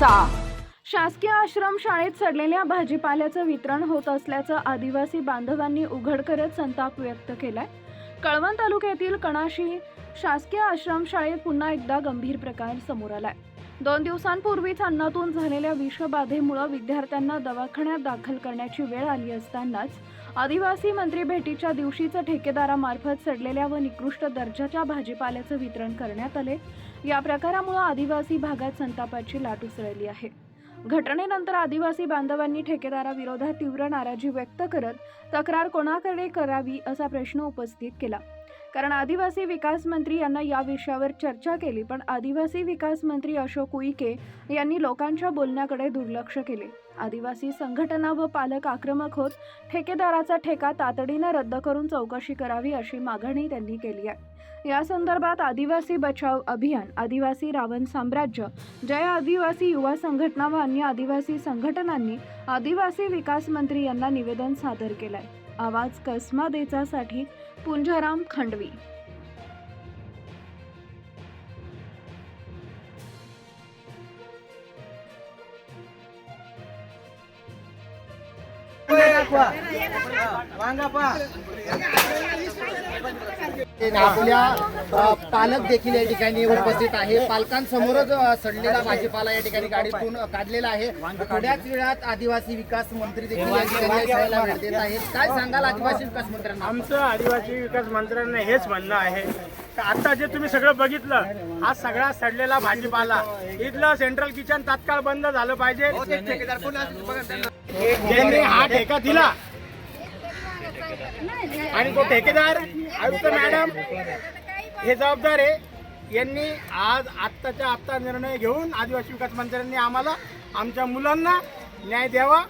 देचा शासकीय आश्रम शाळेत सडलेल्या भाजीपाल्याचं वितरण होत असल्याचं आदिवासी बांधवांनी उघड करत संताप व्यक्त केलाय. कळवण तालुक्यातील कणाशी शासकीय आश्रम शाळेत पुन्हा एकदा गंभीर प्रकार समोर आलाय. दोन दिवसांपूर्वीच अन्नातून झालेल्या विषबाधेमुळे विद्यार्थ्यांना दवाखान्यात दाखल करण्याची वेळ आली असतानाच आदिवासी मंत्री भेटीच्या दिवशीच ठेकेदारामार्फत सडलेल्या व निकृष्ट दर्जाच्या भाजीपाल्याचं वितरण करण्यात आले. या प्रकारामुळे आदिवासी भागात संतापाची लाट उसळली आहे. घटनेनंतर आदिवासी बांधवांनी ठेकेदाराविरोधात तीव्र नाराजी व्यक्त करत तक्रार कोणाकडे करावी असा प्रश्न उपस्थित केला. कारण आदिवासी विकास मंत्री यांना या विषयावर चर्चा केली पण आदिवासी विकास मंत्री अशोक उईके यांनी लोकांच्या बोलण्याकडे दुर्लक्ष केले. आदिवासी संघटना व पालक आक्रमक होत ठेकेदाराचा ठेका तातडीनं रद्द करून चौकशी करावी अशी मागणी त्यांनी केली आहे. या संदर्भात आदिवासी बचाव अभियान आदिवासी रावण साम्राज्य जय आदिवासी युवा संघटना व अन्य आदिवासी संघटनांनी आदिवासी विकास मंत्री यांना निवेदन सादर केलं आहे आवाज कसमा देचासाठी पुंजाराम खंडवी. आपल्या पालक देखील या ठिकाणी उपस्थित आहे. पालकांसमोरच सडलेला भाजीपाला या ठिकाणी गाडीतून काढलेला आहे. थोड्याच वेळात आदिवासी विकास मंत्री देखील या ठिकाणी देत आहेत. काय सांगाल आदिवासी विकास मंत्र्यांना? आमचं आदिवासी विकास मंत्र्यांना हेच म्हणणं आहे. आता जे तुम्ही सगळं बघितलं हा सगळा सडलेला भाजीपाला. इथलं सेंट्रल किचन तात्काळ बंद झालं पाहिजे. ज्यांनी हा ठेका दिला. आणि तो ठेकेदार आयुक्त मॅडम हे जबाबदार आहे. यांनी आज आत्ताच्या आत्ता निर्णय घेऊन आदिवासी विकास मंत्र्यांनी आम्हाला आमच्या मुलांना न्याय द्यावा.